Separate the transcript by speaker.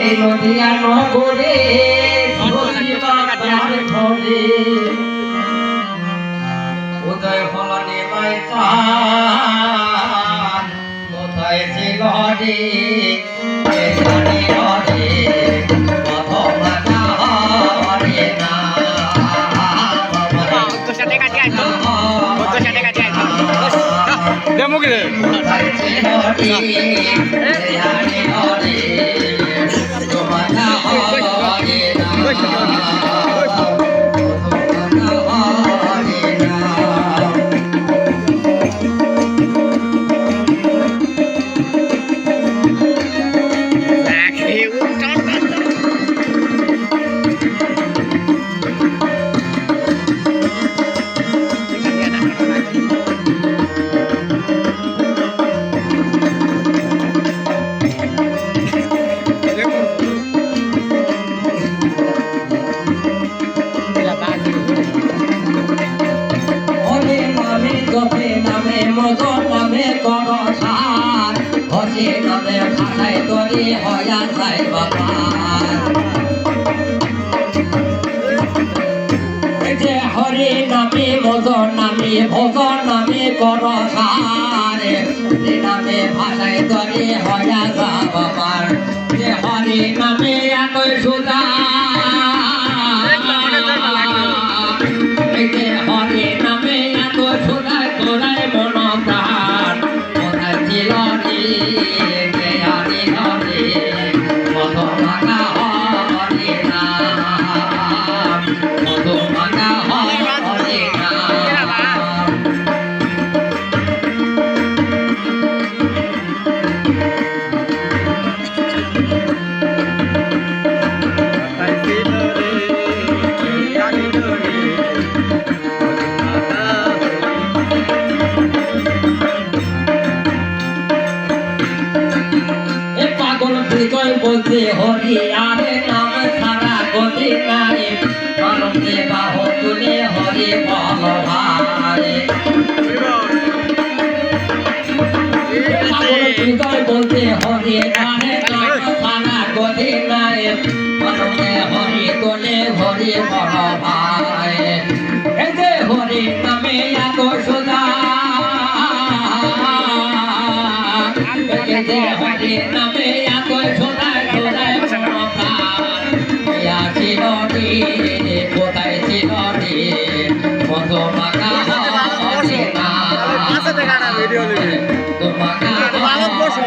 Speaker 1: এই নদিয়া নগরে ঘরে উদয় ফলনে মাইতান কোথায় ছিল রে છે. হসে নামে ভাষায় তরি হয়া যায় বাবার যে হরে নামে মদন নামে ভজন নামে কর সার নামে ভাষায় তরি হয়া যা বাবার যে হরি নামে একই সুদা হৃদয় বলতে হরি আরে নাম সারা গতি নাই। আনন্দে বাহ তুলে হরি বল ভারে হৃদয় বলতে হরি আরে নাম সারা গতি নাই। আনন্দে হরি তোলে হরি বল ভাই
Speaker 2: ভিডিও নিবি।
Speaker 1: তোমাকা
Speaker 2: ভালো বসো।